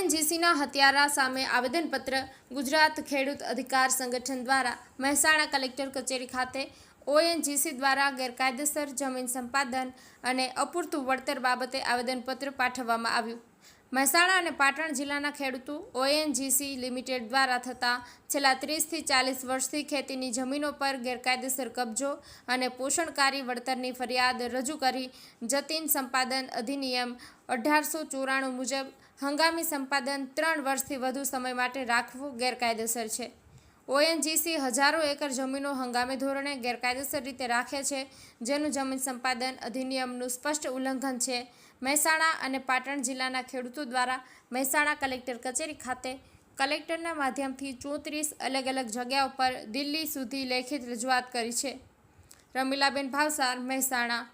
ઓએનજીસીના હત્યારા સામે આવેદનપત્ર ગુજરાત ખેડૂત અધિકાર સંગઠન દ્વારા મહેસાણા કલેક્ટર કચેરી ખાતે ઓએનજીસી દ્વારા ગેરકાયદેસર જમીન સંપાદન અને અપૂરતું વળતર બાબતે આવેદનપત્ર પાઠવવામાં આવ્યું. મહેસાણા અને પાટણ જિલ્લાના ખેડૂતો ઓએનજીસી લિમિટેડ દ્વારા થતા છેલ્લા ત્રીસથી ચાલીસ વર્ષથી ખેતીની જમીનો પર ગેરકાયદેસર કબજો અને પોષણકારી વળતરની ફરિયાદ રજૂ કરી. જતીન સંપાદન અધિનિયમ અઢારસો ચોરાણું મુજબ હંગામી સંપાદન ત્રણ વર્ષથી વધુ સમય માટે રાખવું ગેરકાયદેસર છે. ઓએનજીસી હજારો એકર જમીનો હંગામી ધોરણે ગેરકાયદેસર રીતે રાખે છે, જેનું જમીન સંપાદન અધિનિયમનું સ્પષ્ટ ઉલ્લંઘન છે. મહેસાણા અને પાટણ જિલ્લાના ખેડૂતો દ્વારા મહેસાણા કલેક્ટર કચેરી ખાતે કલેક્ટરના માધ્યમથી ચોત્રીસ અલગ અલગ જગ્યાઓ પર દિલ્હી સુધી લેખિત રજૂઆત કરી છે. રમીલાબેન ભાવસાર, મહેસાણા.